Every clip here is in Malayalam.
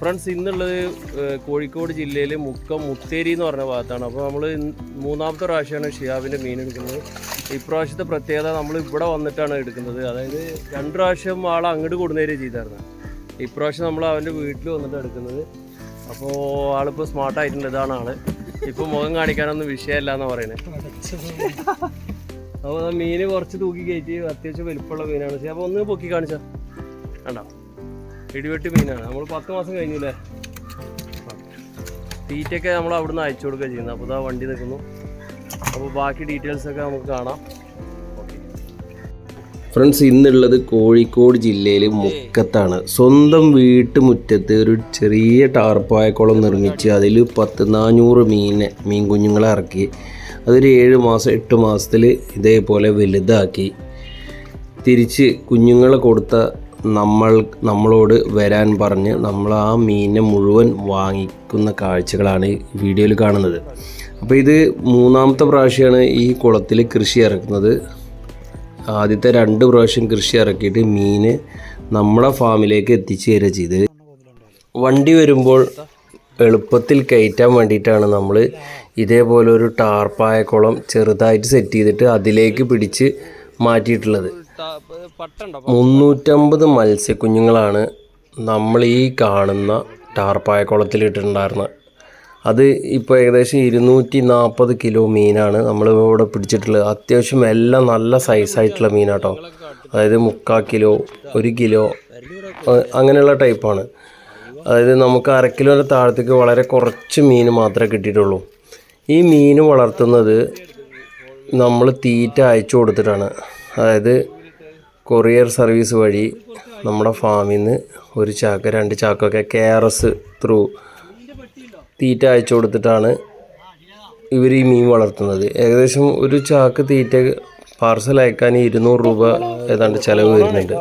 ഫ്രണ്ട്സ് ഇന്നുള്ളത് കോഴിക്കോട് ജില്ലയിൽ മുക്കം മുത്തേരി എന്ന് പറഞ്ഞ ഭാഗത്താണ്. അപ്പോൾ നമ്മൾ മൂന്നാമത്തെ പ്രാവശ്യമാണ് ഷിയാബിന്റെ മീൻ എടുക്കുന്നത്. ഇപ്രാവശ്യത്തെ പ്രത്യേകത നമ്മൾ ഇവിടെ വന്നിട്ടാണ് എടുക്കുന്നത്. അതായത് രണ്ട് പ്രാവശ്യം ആൾ അങ്ങോട്ട് കൊടുന്നേരെ ചെയ്തായിരുന്നു. ഇപ്രാവശ്യം നമ്മൾ അവന്റെ വീട്ടിൽ വന്നിട്ട് എടുക്കുന്നത്. അപ്പോൾ ആളിപ്പോൾ സ്മാർട്ടായിട്ടുണ്ട് ഇതാണ് ആൾ. ഇപ്പോൾ മുഖം കാണിക്കാനൊന്നും വിഷയമല്ല എന്നാണ് പറയുന്നത് അപ്പോൾ മീൻ കുറച്ച് തൂക്കി കയറ്റി അത്യാവശ്യം വലിപ്പമുള്ള മീനാണ്. അപ്പോൾ ഒന്ന് പൊക്കി കാണിച്ചാ. കണ്ടോ? ഇടിവെട്ടി മീനാണ്. നമ്മൾ പത്ത് മാസം കഴിഞ്ഞില്ലേ? തീറ്റയൊക്കെ നമ്മൾ അവിടുന്ന് അയച്ചു കൊടുക്കുക ചെയ്യുന്നത്. അപ്പോൾ ഇതാ വണ്ടി നിൽക്കുന്നു. അപ്പോൾ ബാക്കി ഡീറ്റെയിൽസൊക്കെ നമുക്ക് കാണാം. ഫ്രണ്ട്സ് ഇന്നുള്ളത് കോഴിക്കോട് ജില്ലയിൽ മുക്കത്താണ്. സ്വന്തം വീട്ടുമുറ്റത്ത് ഒരു ചെറിയ ടാർപ്പായക്കുളം നിർമ്മിച്ച് അതിൽ പത്ത് നാനൂറ് മീനെ മീൻ കുഞ്ഞുങ്ങളെ ഇറക്കി. അതൊരു ഏഴ് മാസം എട്ട് മാസത്തിൽ ഇതേപോലെ വലുതാക്കി. തിരിച്ച് കുഞ്ഞുങ്ങളെ കൊടുത്ത നമ്മൾ നമ്മളോട് വരാൻ പറഞ്ഞ് നമ്മൾ ആ മീനിനെ മുഴുവൻ വാങ്ങിക്കുന്ന കാഴ്ചകളാണ് വീഡിയോയിൽ കാണുന്നത്. അപ്പോൾ ഇത് മൂന്നാമത്തെ പ്രാവശ്യമാണ് ഈ കുളത്തിൽ കൃഷി ഇറക്കുന്നത്. ആദ്യത്തെ രണ്ട് പ്രാവശ്യം കൃഷി ഇറക്കിയിട്ട് മീന് നമ്മളെ ഫാമിലേക്ക് എത്തിച്ചു തരിക ചെയ്ത് വണ്ടി വരുമ്പോൾ എളുപ്പത്തിൽ കയറ്റാൻ വേണ്ടിയിട്ടാണ് നമ്മൾ ഇതേപോലെ ഒരു ടാർപ്പായ കുളം ചെറുതായിട്ട് സെറ്റ് ചെയ്തിട്ട് അതിലേക്ക് പിടിച്ച് മാറ്റിയിട്ടുള്ളത്. മുന്നൂറ്റമ്പത് മത്സ്യക്കുഞ്ഞുങ്ങളാണ് നമ്മൾ ഈ കാണുന്ന ടാർപ്പായ കുളത്തിലിട്ടിട്ടുണ്ടായിരുന്നത് അത് ഇപ്പോൾ ഏകദേശം ഇരുന്നൂറ്റി നാൽപ്പത് കിലോ മീനാണ് നമ്മൾ ഇവിടെ പിടിച്ചിട്ടുള്ളത്. അത്യാവശ്യം എല്ലാം നല്ല സൈസായിട്ടുള്ള മീനാട്ടോ. അതായത് മുക്കാൽ കിലോ ഒരു കിലോ അങ്ങനെയുള്ള ടൈപ്പാണ് അതായത് നമുക്ക് അര കിലോയുടെ താഴത്തേക്ക് വളരെ കുറച്ച് മീൻ മാത്രമേ കിട്ടിയിട്ടുള്ളൂ. ഈ മീൻ വളർത്തുന്നത് നമ്മൾ തീറ്റ അയച്ചു കൊടുത്തിട്ടാണ്. അതായത് കൊറിയർ സർവീസ് വഴി നമ്മുടെ ഫാമിൽ നിന്ന് ഒരു ചാക്ക് രണ്ട് ചാക്കൊക്കെ കെ ആർ എസ് ത്രൂ തീറ്റ അയച്ചു കൊടുത്തിട്ടാണ് ഇവർ ഈ മീൻ വളർത്തുന്നത്. ഏകദേശം ഒരു ചാക്ക് തീറ്റ പാർസൽ അയക്കാൻ ഇരുന്നൂറ് രൂപ ഏതാണ്ട് ചിലവ് വരുന്നുണ്ട്.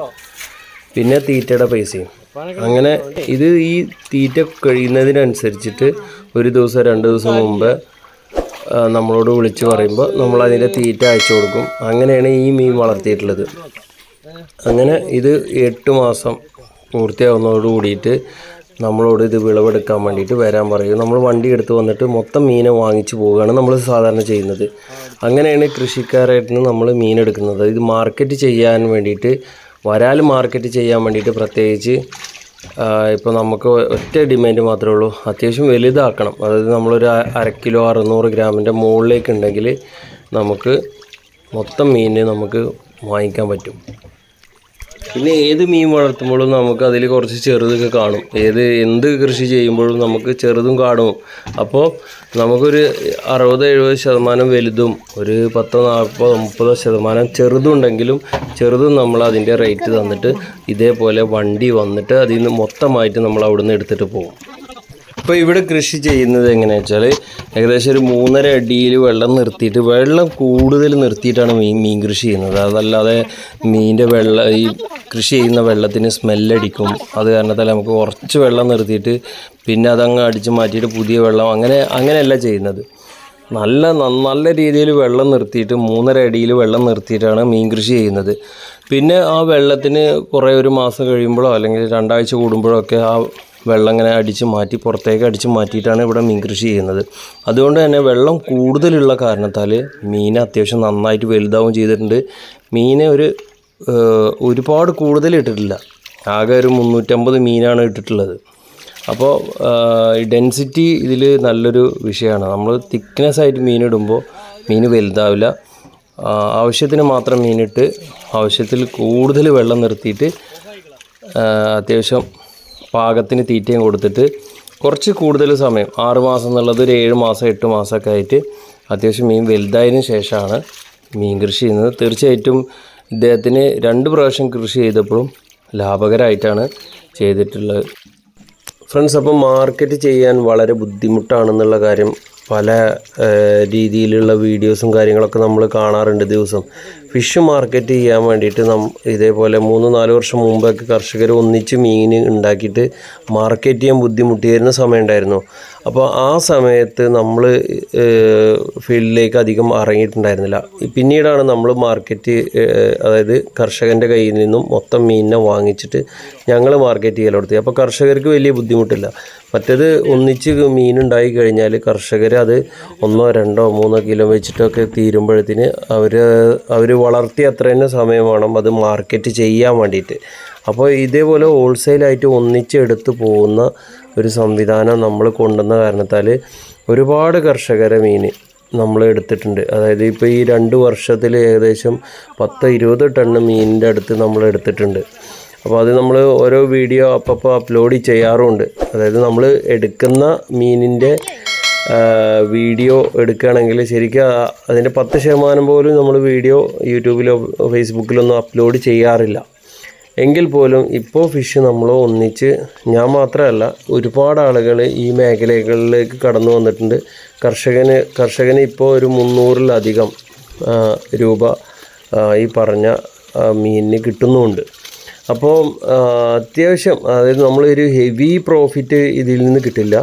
പിന്നെ തീറ്റയുടെ പൈസയും. അങ്ങനെ ഇത് ഈ തീറ്റ കഴിയുന്നതിനനുസരിച്ചിട്ട് ഒരു ദിവസം രണ്ട് ദിവസം മുമ്പ് നമ്മളോട് വിളിച്ച് പറയുമ്പോൾ നമ്മൾ അതിന്റെ തീറ്റ അയച്ചു കൊടുക്കും. അങ്ങനെയാണ് ഈ മീൻ വളർത്തിയിട്ടുള്ളത്. അങ്ങനെ ഇത് എട്ട് മാസം പൂർത്തിയാവുന്നതോട് കൂടിയിട്ട് നമ്മളോട് ഇത് വിളവെടുക്കാൻ വേണ്ടിയിട്ട് വരാൻ പറയും നമ്മൾ വണ്ടി എടുത്ത് വന്നിട്ട് മൊത്തം മീനെ വാങ്ങിച്ചു പോവുകയാണ് നമ്മൾ സാധാരണ ചെയ്യുന്നത്. അങ്ങനെയാണ് കൃഷിക്കാരായിട്ട് നമ്മൾ മീൻ എടുക്കുന്നത്. ഇത് മാർക്കറ്റ് ചെയ്യാൻ വേണ്ടിയിട്ട് വരാൽ മാർക്കറ്റ് ചെയ്യാൻ വേണ്ടിയിട്ട് പ്രത്യേകിച്ച് ഇപ്പോൾ നമുക്ക് ഒറ്റ ഡിമാൻഡ് മാത്രമേ ഉള്ളൂ. അത്യാവശ്യം വലുതാക്കണം. അതായത് നമ്മളൊരു അര കിലോ അറുന്നൂറ് ഗ്രാമിന്റെ മുകളിലേക്ക് ഉണ്ടെങ്കിൽ നമുക്ക് മൊത്തം മീനിനെ നമുക്ക് വാങ്ങിക്കാൻ പറ്റും. പിന്നെ ഏത് മീൻ വളർത്തുമ്പോഴും നമുക്ക് അതിൽ കുറച്ച് ചെറുതൊക്കെ കാണും. ഏത് എന്ത് കൃഷി ചെയ്യുമ്പോഴും നമുക്ക് ചെറുതും കാണും. അപ്പോൾ നമുക്കൊരു അറുപത് എഴുപത് ശതമാനം വലുതും ഒരു പത്തോ നാൽപ്പതോ മുപ്പതോ ശതമാനം ചെറുതുണ്ടെങ്കിലും ചെറുതും നമ്മൾ അതിന്റെ റേറ്റ് തന്നിട്ട് ഇതേപോലെ വണ്ടി വന്നിട്ട് അതിൽ നിന്ന് മൊത്തമായിട്ട് നമ്മൾ അവിടുന്ന് എടുത്തിട്ട് പോകും. ഇപ്പോൾ ഇവിടെ കൃഷി ചെയ്യുന്നത് എങ്ങനെയാണെന്ന് വെച്ചാൽ ഏകദേശം ഒരു മൂന്നര അടിയിൽ വെള്ളം നിർത്തിയിട്ട് വെള്ളം കൂടുതൽ നിർത്തിയിട്ടാണ് മീൻ മീൻ കൃഷി ചെയ്യുന്നത്. അതല്ലാതെ മീനിന്റെ വെള്ളം ഈ കൃഷി ചെയ്യുന്ന വെള്ളത്തിന് സ്മെല്ലടിക്കും. അത് കാരണത്താൽ നമുക്ക് കുറച്ച് വെള്ളം നിർത്തിയിട്ട് പിന്നെ അതങ്ങ് അടിച്ച് മാറ്റിയിട്ട് പുതിയ വെള്ളം അങ്ങനെ അങ്ങനെയല്ല ചെയ്യുന്നത്. നല്ല നല്ല രീതിയിൽ വെള്ളം നിർത്തിയിട്ട് മൂന്നര അടിയിൽ വെള്ളം നിർത്തിയിട്ടാണ് മീൻ കൃഷി ചെയ്യുന്നത്. പിന്നെ ആ വെള്ളത്തിന് കുറേ ഒരു മാസം കഴിയുമ്പോഴോ അല്ലെങ്കിൽ രണ്ടാഴ്ച കൂടുമ്പോഴോ ഒക്കെ ആ വെള്ളം ഇങ്ങനെ അടിച്ച് മാറ്റി പുറത്തേക്ക് അടിച്ച് മാറ്റിയിട്ടാണ് ഇവിടെ മീൻ കൃഷി ചെയ്യുന്നത്. അതുകൊണ്ട് തന്നെ വെള്ളം കൂടുതലുള്ള കാരണത്താൽ മീൻ അത്യാവശ്യം നന്നായിട്ട് വലുതാവും ചെയ്തിട്ടുണ്ട്. മീനെ ഒരു ഒരുപാട് കൂടുതൽ ഇട്ടിട്ടില്ല. ആകെ ഒരു മുന്നൂറ്റമ്പത് മീനാണ് ഇട്ടിട്ടുള്ളത്. അപ്പോൾ ഡെൻസിറ്റി ഇതിൽ നല്ലൊരു വിഷയമാണ്. നമ്മൾ തിക്നെസ് ആയിട്ട് മീൻ ഇടുമ്പോൾ മീൻ വലുതാവില്ല ആവശ്യത്തിന് മാത്രം മീനിട്ട് ആവശ്യത്തിൽ കൂടുതൽ വെള്ളം നിർത്തിയിട്ട് അത്യാവശ്യം പാകത്തിന് തീറ്റയും കൊടുത്തിട്ട് കുറച്ച് കൂടുതൽ സമയം ആറ് മാസം എന്നുള്ളത് ഒരു ഏഴ് മാസം എട്ട് മാസമൊക്കെ ആയിട്ട് അത്യാവശ്യം മീൻ വലുതായതിനു ശേഷമാണ് മീൻ കൃഷി ചെയ്യുന്നത്. തീർച്ചയായിട്ടും ഇദ്ദേഹത്തിന് രണ്ട് പ്രാവശ്യം കൃഷി ചെയ്തപ്പോഴും ലാഭകരമായിട്ടാണ് ചെയ്തിട്ടുള്ളത്. ഫ്രണ്ട്സ് അപ്പം മാർക്കറ്റ് ചെയ്യാൻ വളരെ ബുദ്ധിമുട്ടാണെന്നുള്ള കാര്യം പല രീതിയിലുള്ള വീഡിയോസും കാര്യങ്ങളൊക്കെ നമ്മൾ കാണാറുണ്ട് ദിവസം. ഫിഷ് മാർക്കറ്റ് ചെയ്യാൻ വേണ്ടിയിട്ട് നം ഇതേപോലെ മൂന്ന് നാല് വർഷം മുമ്പൊക്കെ കർഷകർ ഒന്നിച്ച് മീൻ ഉണ്ടാക്കിയിട്ട് മാർക്കറ്റ് ചെയ്യാൻ ബുദ്ധിമുട്ടിയിരുന്ന സമയം ഉണ്ടായിരുന്നു. അപ്പോൾ ആ സമയത്ത് നമ്മൾ ഫീൽഡിലേക്ക് അധികം ഇറങ്ങിയിട്ടുണ്ടായിരുന്നില്ല പിന്നീടാണ് നമ്മൾ മാർക്കറ്റ് അതായത് കർഷകന്റെ കയ്യിൽ നിന്നും മൊത്തം മീനിനെ വാങ്ങിച്ചിട്ട് ഞങ്ങൾ മാർക്കറ്റ് ചെയ്യാൻ കൊടുത്തി അപ്പോൾ കർഷകർക്ക് വലിയ ബുദ്ധിമുട്ടില്ല. മറ്റേത് ഒന്നിച്ച് മീനുണ്ടായി കഴിഞ്ഞാൽ കർഷകർ അത് ഒന്നോ രണ്ടോ മൂന്നോ കിലോ വെച്ചിട്ടൊക്കെ തീരുമ്പോഴത്തിന് അവർ അവർ വളർത്തി അത്ര തന്നെ സമയം വേണം. അത് മാർക്കറ്റ് ചെയ്യാൻ വേണ്ടിയിട്ട് അപ്പോൾ ഇതേപോലെ ഹോൾസെയിലായിട്ട് ഒന്നിച്ചെടുത്ത് പോകുന്ന ഒരു സംവിധാനം നമ്മൾ കൊണ്ടുവന്ന കാരണത്താൽ ഒരുപാട് കർഷകരെ മീൻ നമ്മൾ എടുത്തിട്ടുണ്ട്. അതായത് ഇപ്പോൾ ഈ രണ്ട് വർഷത്തിൽ ഏകദേശം പത്ത് ഇരുപത് ടണ്ണ് മീനിന്റെ അടുത്ത് നമ്മൾ എടുത്തിട്ടുണ്ട്. അപ്പോൾ അത് നമ്മൾ ഓരോ വീഡിയോ അപ്പോൾ അപ്ലോഡ് ചെയ്യാറുമുണ്ട് അതായത് നമ്മൾ എടുക്കുന്ന മീനിന്റെ വീഡിയോ എടുക്കുകയാണെങ്കിൽ ശരിക്കും അതിന്റെ പത്ത് ശതമാനം പോലും നമ്മൾ വീഡിയോ യൂട്യൂബിലോ ഫേസ്ബുക്കിലൊന്നും അപ്ലോഡ് ചെയ്യാറില്ല. എങ്കിൽ പോലും ഇപ്പോൾ ഫിഷ് നമ്മൾ ഒന്നിച്ച് ഞാൻ മാത്രമല്ല ഒരുപാട് ആളുകൾ ഈ മേഖലകളിലേക്ക് കടന്നു വന്നിട്ടുണ്ട്. കർഷകന് കർഷകന് ഇപ്പോൾ ഒരു മുന്നൂറിലധികം രൂപ ഈ പറഞ്ഞ മീനിന് കിട്ടുന്നുമുണ്ട് അപ്പോൾ അത്യാവശ്യം അതായത് നമ്മളൊരു ഹെവി പ്രോഫിറ്റ് ഇതിൽ നിന്ന് കിട്ടില്ല.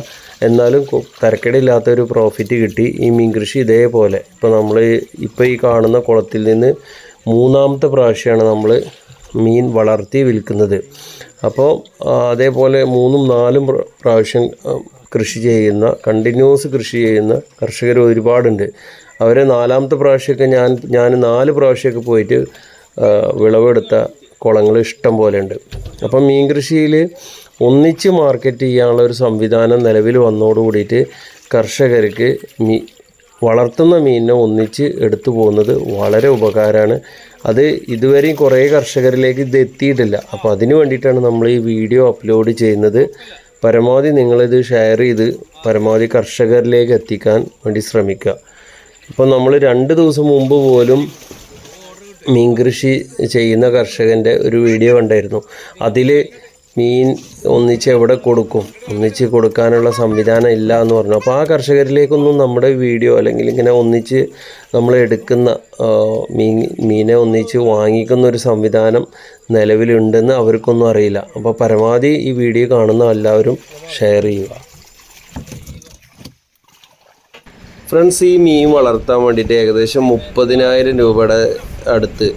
എന്നാലും തരക്കേടില്ലാത്തൊരു പ്രോഫിറ്റ് കിട്ടി. ഈ മീൻ കൃഷി ഇതേപോലെ. ഇപ്പോൾ നമ്മൾ ഇപ്പോൾ ഈ കാണുന്ന കുളത്തിൽ നിന്ന് മൂന്നാമത്തെ പ്രാവശ്യമാണ് നമ്മൾ മീൻ വളർത്തി വിൽക്കുന്നത്. അപ്പോൾ അതേപോലെ മൂന്നും നാലും പ്രാവശ്യം കൃഷി ചെയ്യുന്ന കണ്ടിന്യൂസ് കൃഷി ചെയ്യുന്ന കർഷകർ ഒരുപാടുണ്ട്. അവരെ നാലാമത്തെ പ്രാവശ്യമൊക്കെ ഞാൻ ഞാൻ നാല് പ്രാവശ്യമൊക്കെ പോയിട്ട് വിളവെടുത്ത കുളങ്ങൾ ഇഷ്ടം പോലെ ഉണ്ട്. അപ്പം മീൻ കൃഷിയിൽ ഒന്നിച്ച് മാർക്കറ്റ് ചെയ്യാനുള്ള ഒരു സംവിധാനം നിലവിൽ വന്നോട് കൂടിയിട്ട് കർഷകർക്ക് മീ വളർത്തുന്ന മീനിനെ ഒന്നിച്ച് എടുത്തു പോകുന്നത് വളരെ ഉപകാരമാണ്. അത് ഇതുവരെയും കുറേ കർഷകരിലേക്ക് ഇത് എത്തിയിട്ടില്ല. അപ്പോൾ അതിന് വേണ്ടിയിട്ടാണ് നമ്മൾ ഈ വീഡിയോ അപ്ലോഡ് ചെയ്യുന്നത്. പരമാവധി നിങ്ങളിത് ഷെയർ ചെയ്ത് പരമാവധി കർഷകരിലേക്ക് എത്തിക്കാൻ വേണ്ടി ശ്രമിക്കുക. ഇപ്പോൾ നമ്മൾ രണ്ട് ദിവസം മുമ്പ് പോലും മീൻ കൃഷി ചെയ്യുന്ന കർഷകന്റെ ഒരു വീഡിയോ കണ്ടായിരുന്നു. അതിൽ മീൻ ഒന്നിച്ച് എവിടെ കൊടുക്കും? ഒന്നിച്ച് കൊടുക്കാനുള്ള സംവിധാനം ഇല്ല എന്ന് പറഞ്ഞു. അപ്പോൾ ആ കർഷകരിലേക്കൊന്നും നമ്മുടെ വീഡിയോ അല്ലെങ്കിൽ ഇങ്ങനെ ഒന്നിച്ച് നമ്മൾ എടുക്കുന്ന മീൻ മീനെ ഒന്നിച്ച് വാങ്ങിക്കുന്ന ഒരു സംവിധാനം നിലവിലുണ്ടെന്ന് അവർക്കൊന്നും അറിയില്ല. അപ്പോൾ പരമാവധി ഈ വീഡിയോ കാണുന്ന എല്ലാവരും ഷെയർ ചെയ്യുക. ഫ്രണ്ട്സ് ഈ മീൻ വളർത്താൻ വേണ്ടിയിട്ട് ഏകദേശം മുപ്പതിനായിരം രൂപയുടെ അടുത്ത്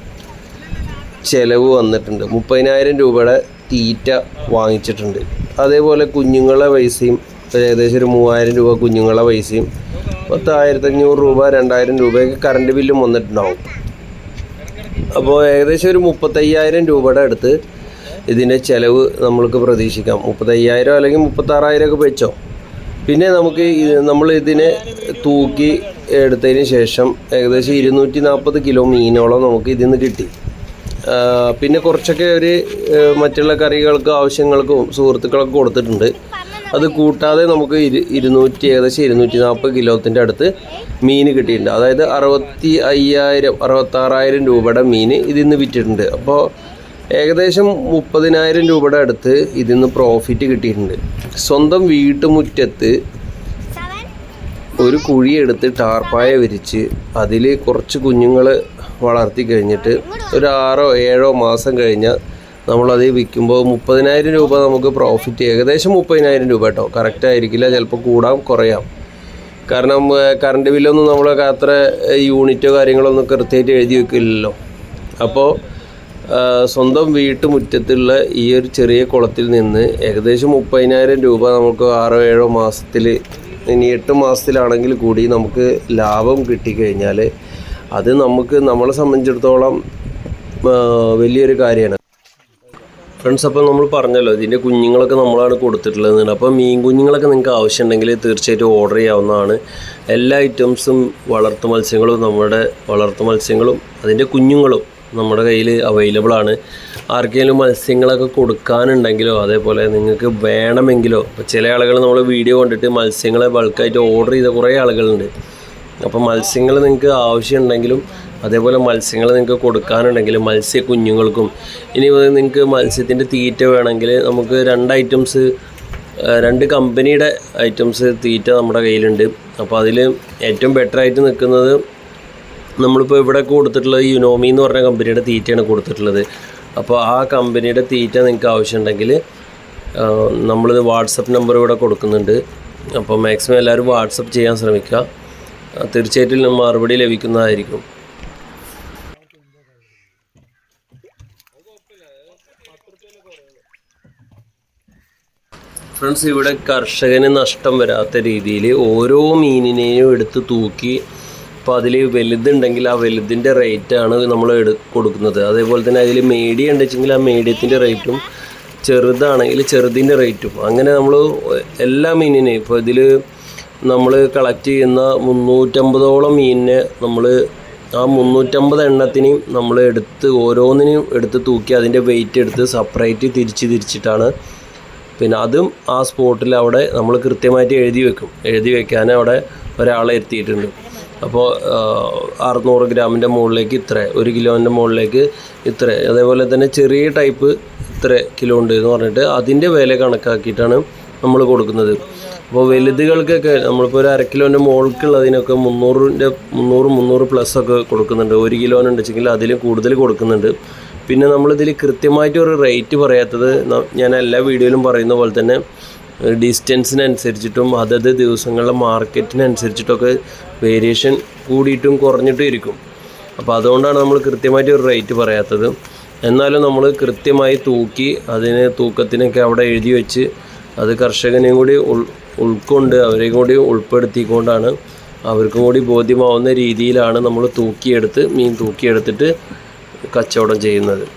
ചിലവ് വന്നിട്ടുണ്ട്. മുപ്പതിനായിരം രൂപയുടെ തീറ്റ വാങ്ങിച്ചിട്ടുണ്ട്. അതേപോലെ കുഞ്ഞുങ്ങളെ പൈസയും ഏകദേശം ഒരു മൂവായിരം രൂപ കുഞ്ഞുങ്ങളെ പൈസയും പത്തായിരത്തഞ്ഞൂറ് രൂപ രണ്ടായിരം രൂപയൊക്കെ കറണ്ട് ബില്ലും വന്നിട്ടുണ്ടാവും. അപ്പോൾ ഏകദേശം ഒരു മുപ്പത്തയ്യായിരം രൂപയുടെ അടുത്ത് ഇതിന്റെ ചിലവ് നമ്മൾക്ക് പ്രതീക്ഷിക്കാം. മുപ്പത്തയ്യായിരം അല്ലെങ്കിൽ മുപ്പത്താറായിരം ഒക്കെ വെച്ചോ. പിന്നെ നമുക്ക് നമ്മൾ ഇതിനെ തൂക്കി എടുത്തതിന് ശേഷം ഏകദേശം ഇരുന്നൂറ്റി നാൽപ്പത് കിലോ മീനോളം നമുക്ക് ഇതിൽ നിന്ന് കിട്ടി. പിന്നെ കുറച്ചൊക്കെ ഒരു മറ്റുള്ള കറികൾക്കും ആവശ്യങ്ങൾക്കും സുഹൃത്തുക്കളൊക്കെ കൊടുത്തിട്ടുണ്ട്. അത് കൂട്ടാതെ നമുക്ക് ഇരു ഇരുന്നൂറ്റി ഏകദേശം ഇരുന്നൂറ്റി നാൽപ്പത് കിലോത്തിന്റെ അടുത്ത് മീൻ കിട്ടിയിട്ടുണ്ട്. അതായത് അറുപത്തി അയ്യായിരം അറുപത്താറായിരം രൂപയുടെ മീൻ ഇതിൽ നിന്ന് വിറ്റിട്ടുണ്ട്. അപ്പോൾ ഏകദേശം മുപ്പതിനായിരം രൂപയുടെ അടുത്ത് ഇതിൽ നിന്ന് പ്രോഫിറ്റ് കിട്ടിയിട്ടുണ്ട്. സ്വന്തം വീട്ടുമുറ്റത്ത് ഒരു കുഴി എടുത്ത് ടാർപ്പായ വിരിച്ച് അതിൽ കുറച്ച് കുഞ്ഞുങ്ങൾ വളർത്തി കഴിഞ്ഞിട്ട് ഒരു ആറോ ഏഴോ മാസം കഴിഞ്ഞാൽ നമ്മളത് വിൽക്കുമ്പോൾ മുപ്പതിനായിരം രൂപ നമുക്ക് പ്രോഫിറ്റ് ഏകദേശം മുപ്പതിനായിരം രൂപ കേട്ടോ. കറക്റ്റ് ആയിരിക്കില്ല ചിലപ്പോൾ കൂടാം കുറയാം. കാരണം കറണ്ട് ബില്ലൊന്നും നമ്മൾ അത്ര യൂണിറ്റോ കാര്യങ്ങളോ ഒന്നും കൃത്യമായിട്ട് എഴുതി വെക്കില്ലല്ലോ. അപ്പോൾ സ്വന്തം വീട്ടുമുറ്റത്തുള്ള ഈ ഒരു ചെറിയ കുളത്തിൽ നിന്ന് ഏകദേശം മുപ്പതിനായിരം രൂപ നമുക്ക് ആറോ ഏഴോ മാസത്തിൽ ഇനി എട്ട് മാസത്തിലാണെങ്കിൽ കൂടി നമുക്ക് ലാഭം കിട്ടിക്കഴിഞ്ഞാൽ അത് നമുക്ക് നമ്മളെ സംബന്ധിച്ചിടത്തോളം വലിയൊരു കാര്യമാണ്. ഫ്രണ്ട്സ് അപ്പോൾ നമ്മൾ പറഞ്ഞല്ലോ ഇതിന്റെ കുഞ്ഞുങ്ങളൊക്കെ നമ്മളാണ് കൊടുത്തിട്ടുള്ളത് അപ്പോൾ മീൻ കുഞ്ഞുങ്ങളൊക്കെ നിങ്ങൾക്ക് ആവശ്യമുണ്ടെങ്കിൽ തീർച്ചയായിട്ടും ഓർഡർ ചെയ്യാവുന്നതാണ്. എല്ലാ ഐറ്റംസും വളർത്തു മത്സ്യങ്ങളും നമ്മുടെ വളർത്തു മത്സ്യങ്ങളും അതിന്റെ കുഞ്ഞുങ്ങളും നമ്മുടെ കയ്യിൽ അവൈലബിൾ ആണ്. ആർക്കെങ്കിലും മത്സ്യങ്ങളൊക്കെ കൊടുക്കാനുണ്ടെങ്കിലോ അതേപോലെ നിങ്ങൾക്ക് വേണമെങ്കിലോ ചില ആളുകൾ നമ്മൾ വീഡിയോ കണ്ടിട്ട് മത്സ്യങ്ങളെ ബൾക്കായിട്ട് ഓർഡർ ചെയ്ത കുറേ ആളുകളുണ്ട്. അപ്പോൾ മത്സ്യങ്ങൾ നിങ്ങൾക്ക് ആവശ്യമുണ്ടെങ്കിലും അതേപോലെ മത്സ്യങ്ങൾ നിങ്ങൾക്ക് കൊടുക്കാനുണ്ടെങ്കിലും മത്സ്യ കുഞ്ഞുങ്ങൾക്കും ഇനി നിങ്ങൾക്ക് മത്സ്യത്തിന്റെ തീറ്റ വേണമെങ്കിൽ നമുക്ക് രണ്ട് ഐറ്റംസ് രണ്ട് കമ്പനിയുടെ ഐറ്റംസ് തീറ്റ നമ്മുടെ കയ്യിലുണ്ട്. അപ്പോൾ അതിൽ ഏറ്റവും ബെറ്ററായിട്ട് നിൽക്കുന്നത് നമ്മളിപ്പോൾ ഇവിടെ കൊടുത്തിട്ടുള്ളത് യുനോമി എന്ന് പറഞ്ഞ കമ്പനിയുടെ തീറ്റയാണ് കൊടുത്തിട്ടുള്ളത്. അപ്പോൾ ആ കമ്പനിയുടെ തീറ്റ നിങ്ങൾക്ക് ആവശ്യമുണ്ടെങ്കിൽ നമ്മളിത് വാട്സപ്പ് നമ്പർ ഇവിടെ കൊടുക്കുന്നുണ്ട്. അപ്പോൾ മാക്സിമം എല്ലാവരും വാട്സപ്പ് ചെയ്യാൻ ശ്രമിക്കുക. തീർച്ചയായിട്ടും മറുപടി ലഭിക്കുന്നതായിരിക്കും. ഫ്രണ്ട്സ് ഇവിടെ കർഷകന് നഷ്ടം വരാത്ത രീതിയിൽ ഓരോ മീനിനെയും എടുത്ത് തൂക്കി ഇപ്പോൾ അതിൽ വലുതുണ്ടെങ്കിൽ ആ വലുതിന്റെ റേറ്റാണ് നമ്മൾ എടു കൊടുക്കുന്നത്. അതേപോലെ തന്നെ അതിൽ മീഡിയം ഉണ്ടെച്ചെങ്കിൽ ആ മീഡിയത്തിന്റെ റേറ്റും ചെറുതാണെങ്കിൽ ചെറുതിന്റെ റേറ്റും അങ്ങനെ നമ്മൾ എല്ലാ മീനിനെയും ഇപ്പോൾ ഇതിൽ നമ്മൾ കളക്ട് ചെയ്യുന്ന മുന്നൂറ്റമ്പതോളം മീനിനെ നമ്മൾ ആ മുന്നൂറ്റമ്പത് എണ്ണത്തിനെയും നമ്മൾ എടുത്ത് ഓരോന്നിനെയും എടുത്ത് തൂക്കി അതിന്റെ വെയിറ്റ് എടുത്ത് സെപ്പറേറ്റ് തിരിച്ച് തിരിച്ചിട്ടാണ്. പിന്നെ അതും ആ സ്പോട്ടിൽ അവിടെ നമ്മൾ കൃത്യമായിട്ട് എഴുതി വെക്കും. എഴുതി വെക്കാൻ അവിടെ ഒരാളെ എത്തിയിട്ടുണ്ട്. അപ്പോൾ അറുന്നൂറ് ഗ്രാമിന്റെ മുകളിലേക്ക് ഇത്ര ഒരു കിലോന്റെ മുകളിലേക്ക് ഇത്ര. അതേപോലെ തന്നെ ചെറിയ ടൈപ്പ് ഇത്ര കിലോ ഉണ്ട് എന്ന് പറഞ്ഞിട്ട് അതിന്റെ വില കണക്കാക്കിയിട്ടാണ് നമ്മൾ കൊടുക്കുന്നത്. അപ്പോൾ വലുതുകൾക്കൊക്കെ നമ്മളിപ്പോൾ ഒരു അര കിലോന്റെ മുകൾക്കുള്ളതിനൊക്കെ മുന്നൂറിന്റെ മുന്നൂറ് മുന്നൂറ് പ്ലസ് ഒക്കെ കൊടുക്കുന്നുണ്ട്. ഒരു കിലോനുണ്ടെച്ചെങ്കിൽ അതിലും കൂടുതൽ കൊടുക്കുന്നുണ്ട്. പിന്നെ നമ്മളിതിൽ കൃത്യമായിട്ട് ഒരു റേറ്റ് പറയാത്തത് ഞാൻ എല്ലാ വീഡിയോയിലും പറയുന്ന പോലെ തന്നെ ഡിസ്റ്റൻസിനനുസരിച്ചിട്ടും അതത് ദിവസങ്ങളിലെ മാർക്കറ്റിനനുസരിച്ചിട്ടൊക്കെ വേരിയേഷൻ കൂടിയിട്ടും കുറഞ്ഞിട്ടും ഇരിക്കും. അപ്പോൾ അതുകൊണ്ടാണ് നമ്മൾ കൃത്യമായിട്ട് ഒരു റേറ്റ് പറയാത്തത്. എന്നാലും നമ്മൾ കൃത്യമായി തൂക്കി അതിന് തൂക്കത്തിനൊക്കെ അവിടെ എഴുതി വെച്ച് അത് കർഷകനെയും കൂടി ഉൾ ഉൾക്കൊണ്ട് അവരെയും കൂടി ഉൾപ്പെടുത്തിക്കൊണ്ടാണ് അവർക്കും കൂടി ബോധ്യമാവുന്ന രീതിയിലാണ് നമ്മൾ തൂക്കിയെടുത്ത് മീൻ തൂക്കിയെടുത്തിട്ട് കച്ചവടം ചെയ്യുന്നത്.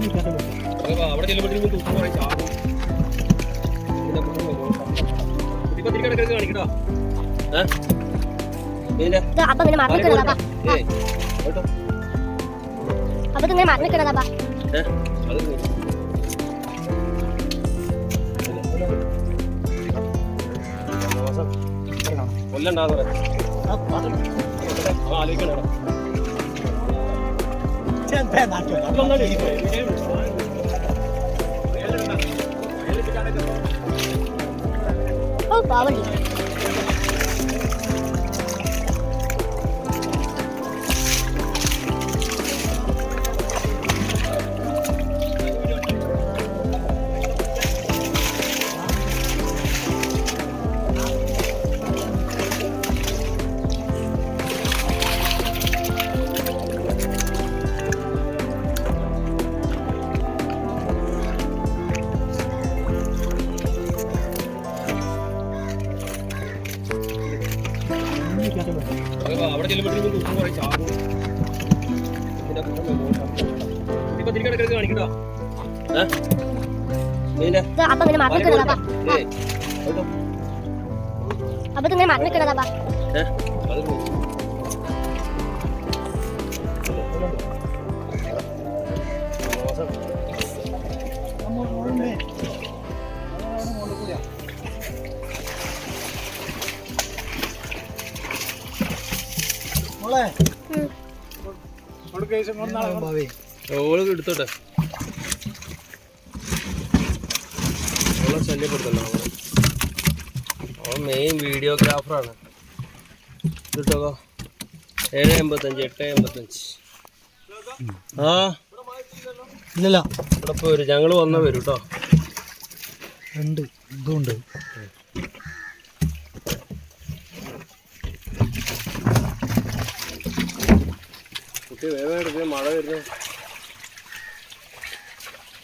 അവിടെ ചെല്ലുമ്പോഴത്തേക്കും തൂക്കം കുറേ ചാകും ഇപ്പൊ തിരികെ കാണിക്കട്ടോ ഏഹ് ഇതിന്റെ ഇത് അപ്പൊ? ഇങ്ങനെ മറന്നിക്കണതാ ഏയ് കേട്ടോ അപ്പൊ ഇങ്ങനെ മറന്നിക്കണതാ ഏഹ് അത് പോയി. കൊല്ലണ്ടാന്ന് പറയാം ആലോചിക്കണോ ഓ പാവണ്ട് അവിടെ ഓൾ എടുത്തോട്ടെ. ഓളെ ശല്യപ്പെടുത്തണ്ട അവളെ അവൾ മെയിൻ വീഡിയോഗ്രാഫറാണ് ഇതിട്ടോ ഏഴ് എൺപത്തഞ്ച് എട്ട് എൺപത്തഞ്ച്. ആ? ഇല്ലല്ല. ഇവിടെ പോരും വരും ഞങ്ങൾ വന്നാൽ വരും കേട്ടോ ഉണ്ട്. ഇതുണ്ട് കുട്ടി വേഗം എടുക്കുക മഴ വരുന്നു.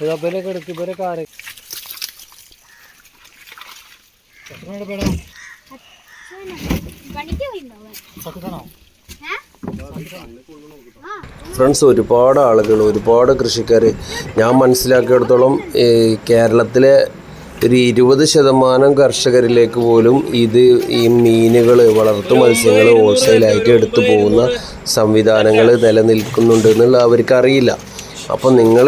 ഇതപ്പനൊക്കെ എടുക്കും ഇവരൊക്കെ ആരെ? സത്യത്താണോ ഫ്രണ്ട്സ് ഒരുപാട് ആളുകൾ ഒരുപാട് കൃഷിക്കാർ ഞാൻ മനസ്സിലാക്കിയിടത്തോളം കേരളത്തിലെ ഒരു ഇരുപത് ശതമാനം കർഷകരിലേക്ക് പോലും ഇത് ഈ മീനുകൾ വളർത്തു മത്സ്യങ്ങൾ ഹോൾസെയിലായിട്ട് എടുത്തു പോകുന്ന സംവിധാനങ്ങൾ നിലനിൽക്കുന്നുണ്ട് എന്നുള്ള അവർക്കറിയില്ല. അപ്പം നിങ്ങൾ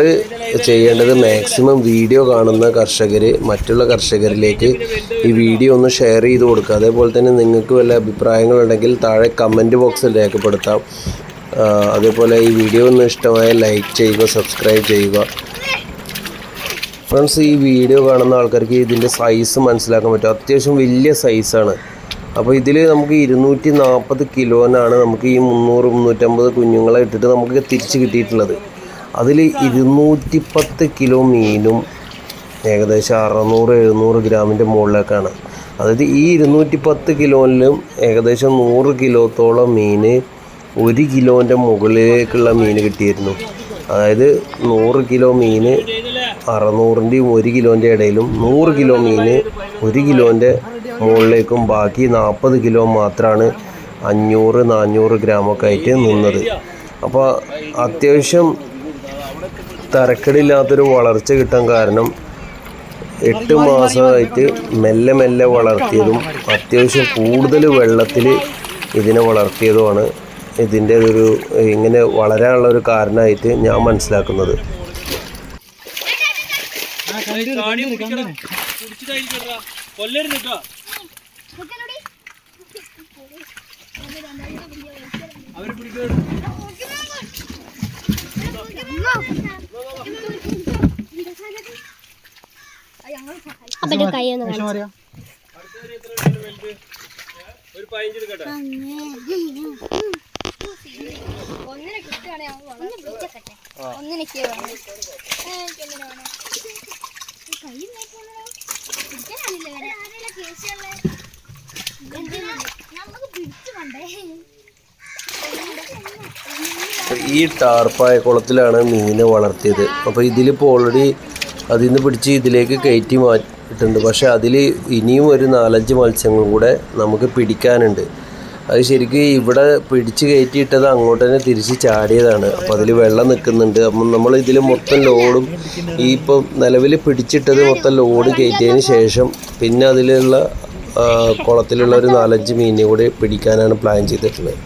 ചെയ്യേണ്ടത് മാക്സിമം വീഡിയോ കാണുന്ന കർഷകർ മറ്റുള്ള കർഷകരിലേക്ക് ഈ വീഡിയോ ഒന്ന് ഷെയർ ചെയ്ത് കൊടുക്കുക. അതേപോലെ തന്നെ നിങ്ങൾക്ക് വല്ല അഭിപ്രായങ്ങളുണ്ടെങ്കിൽ താഴെ കമന്റ് ബോക്സിൽ രേഖപ്പെടുത്താം. അതേപോലെ ഈ വീഡിയോ ഒന്ന് ഇഷ്ടമായ ലൈക്ക് ചെയ്യുക സബ്സ്ക്രൈബ് ചെയ്യുക. ഫ്രണ്ട്സ് ഈ വീഡിയോ കാണുന്ന ആൾക്കാർക്ക് ഇതിന്റെ സൈസ് മനസ്സിലാക്കാൻ പറ്റും. അത്യാവശ്യം വലിയ സൈസാണ് അപ്പോൾ ഇതിൽ നമുക്ക് ഇരുന്നൂറ്റി നാൽപ്പത് കിലോനാണ് നമുക്ക് ഈ മുന്നൂറ് മുന്നൂറ്റമ്പത് കുഞ്ഞുങ്ങളെ ഇട്ടിട്ട് നമുക്ക് തിരിച്ച് കിട്ടിയിട്ടുള്ളത്. അതിൽ ഇരുന്നൂറ്റി പത്ത് കിലോ മീനും ഏകദേശം അറുന്നൂറ് എഴുന്നൂറ് ഗ്രാമിന്റെ മുകളിലേക്കാണ് അതായത് ഈ ഇരുന്നൂറ്റി പത്ത് കിലോയിലും ഏകദേശം നൂറ് കിലോത്തോളം മീൻ ഒരു കിലോന്റെ മുകളിലേക്കുള്ള മീൻ കിട്ടിയിരുന്നു. അതായത് നൂറ് കിലോ മീൻ അറുന്നൂറിന്റെയും ഒരു കിലോന്റെ ഇടയിലും നൂറ് കിലോ മീൻ ഒരു കിലോന്റെ മുകളിലേക്കും ബാക്കി നാൽപ്പത് കിലോ മാത്രമാണ് അഞ്ഞൂറ് നാനൂറ് ഗ്രാമൊക്കെ ആയിട്ട് നിന്നത്. അപ്പോൾ അത്യാവശ്യം തരക്കേടില്ലാത്തൊരു വളർച്ച കിട്ടാൻ കാരണം എട്ട് മാസമായിട്ട് മെല്ലെ മെല്ലെ വളർത്തിയതും അത്യാവശ്യം കൂടുതൽ വെള്ളത്തിൽ ഇതിനെ വളർത്തിയതുമാണ് ഇതിന്റെ ഒരു ഇങ്ങനെ വളരാനുള്ള ഒരു കാരണമായിട്ട് ഞാൻ മനസ്സിലാക്കുന്നത്. കൈ ഒന്ന് ഒരു പതിനഞ്ച് എടുക്കട്ടെ. ഒന്നിനെ കിട്ടുകയാണെങ്കിൽ ഞങ്ങൾ ഒന്ന് പിടിച്ചേക്കട്ടെ ഒന്നിനൊക്കെ വേണം. എനിക്കൊന്നിനെ വേണം? കൈ വരെ? നമുക്ക് പിടിച്ചു കൊണ്ടേ. ഈ ടാർപ്പായ കുളത്തിലാണ് മീനെ വളർത്തിയത്. അപ്പോൾ ഇതിലിപ്പോൾ ഓൾറെഡി അതിൽ നിന്ന് പിടിച്ച് ഇതിലേക്ക് കയറ്റി മാറ്റിട്ടുണ്ട് പക്ഷേ അതിൽ ഇനിയും ഒരു നാലഞ്ച് മത്സ്യങ്ങളും കൂടെ നമുക്ക് പിടിക്കാനുണ്ട്. അത് ശരിക്കും ഇവിടെ പിടിച്ച് കയറ്റിയിട്ടത് അങ്ങോട്ട് തന്നെ തിരിച്ച് ചാടിയതാണ്. അപ്പോൾ അതിൽ വെള്ളം നിൽക്കുന്നുണ്ട്. അപ്പം നമ്മൾ ഇതിൽ മൊത്തം ലോഡും ഈ ഇപ്പം നിലവിൽ പിടിച്ചിട്ടത് മൊത്തം ലോഡ് കയറ്റിയതിന് ശേഷം പിന്നെ അതിലുള്ള കുളത്തിലുള്ള ഒരു നാലഞ്ച് മീനിനെ കൂടി പിടിക്കാനാണ് പ്ലാൻ ചെയ്തിട്ടുള്ളത്.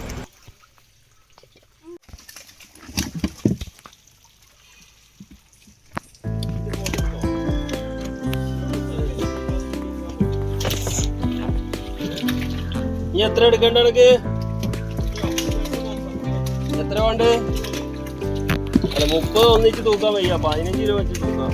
ഇനി എത്ര എടുക്കണ്ട എനിക്ക് എത്ര വേണ്ട? അല്ല മുപ്പത് ഒന്നിച്ച് തൂക്കാൻ വയ്യ. പതിനഞ്ച് രൂപ വെച്ച് തൂക്കാം.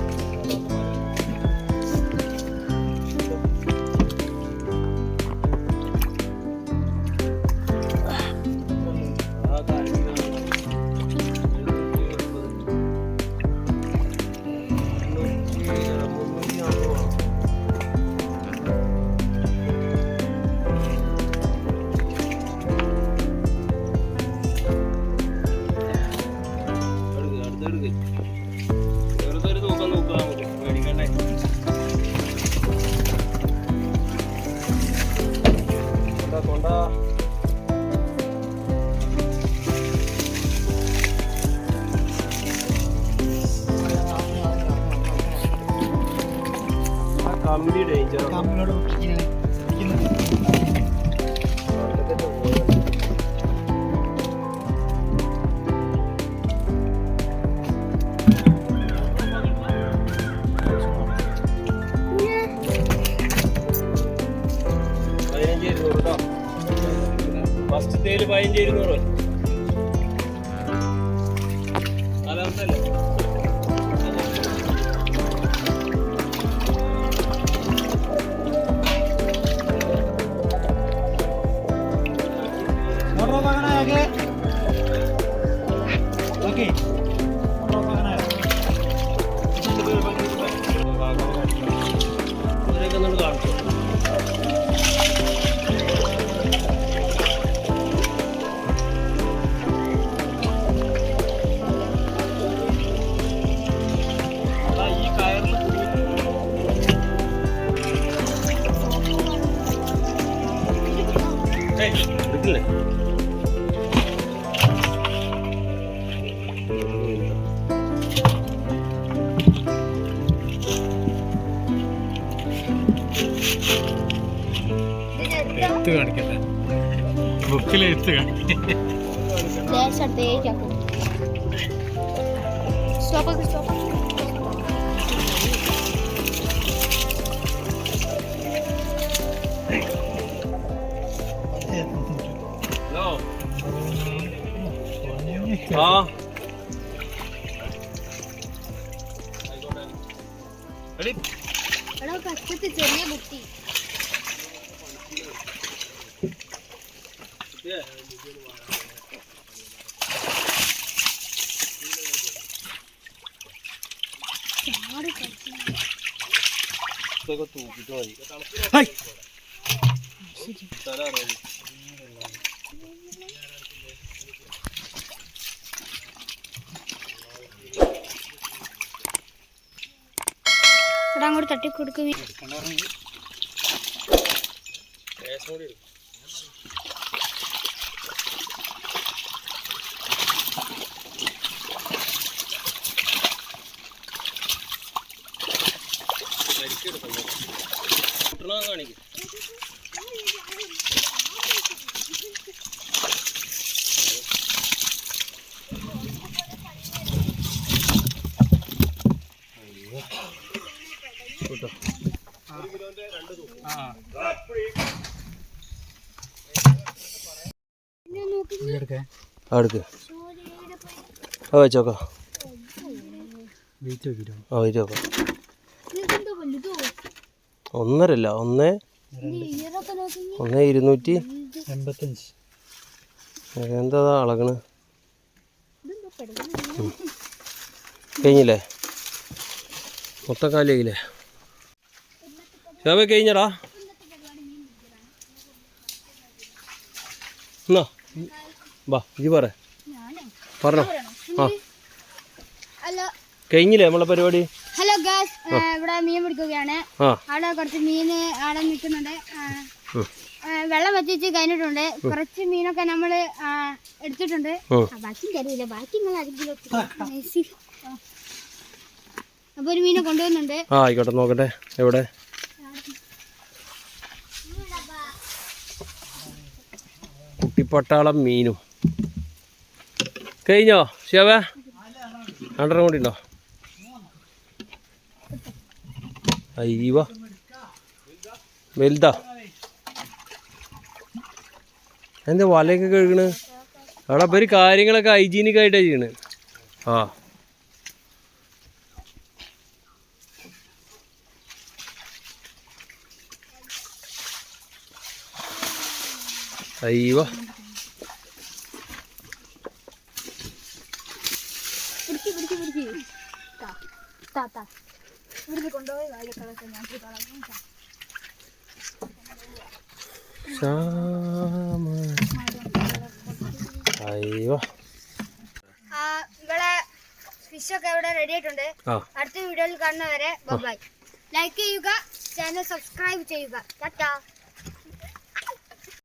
chocolate. Deixa, deixa. Só para só para. Não. Ah. ഇതൊക്കെ തൂക്കിട്ട് മതി അങ്ങോട്ട് തട്ടി കൊടുക്കുക ലേശം കൂടി എടുക്ക്. മരിക്കെടുക്കാം കുട്ടണ കാണിക്കും അടുക്ക് ആ വെച്ചോക്കാം. വെയിറ്റ് നോക്കിട്ടോ ആ വെയിറ്റ് നോക്കാം ഒന്നരല്ല ഒന്ന് ഒന്ന് ഇരുന്നൂറ്റി എൺപത്തഞ്ച്. എന്താ അളകണ്? കഴിഞ്ഞില്ലേ? മൊത്തം കാലിയായില്ലേ ശോഭ കഴിഞ്ഞടാ. എന്നാ? വാ ഇജി പറ. പറഞ്ഞോ. ആ. കഴിഞ്ഞില്ലേ നമ്മളെ പരിപാടി? ഇവിടെ മീൻ പിടിക്കുകയാണ്. അവിടെ കുറച്ച് മീൻ അവിടെ നിൽക്കുന്നുണ്ട്. വെള്ളം വെച്ചിട്ട് കഴിഞ്ഞിട്ടുണ്ട്. കുറച്ച് മീനൊക്കെ നമ്മൾ എടുത്തിട്ടുണ്ട്. ബാക്കി തരൂല. ബാക്കി നിങ്ങൾ ആരെങ്കിലും അപ്പൊ ഒരു മീനെ കൊണ്ടുവന്നുണ്ട് ആ ആയിക്കോട്ടെ നോക്കട്ടെ. എവിടെ? കുട്ടിപ്പട്ടാളം മീനും. കഴിഞ്ഞോ ശിവ? രണ്ടെണ്ണം കൂടി ഉണ്ടോ? അയ്യവ വലുതാ. എന്താ വലയൊക്കെ കഴുകണ്? അവിടെ ഇവർ കാര്യങ്ങളൊക്കെ ഹൈജീനിക് ആയിട്ടാണ് ചെയ്യണ്. ആ. അയ്യോ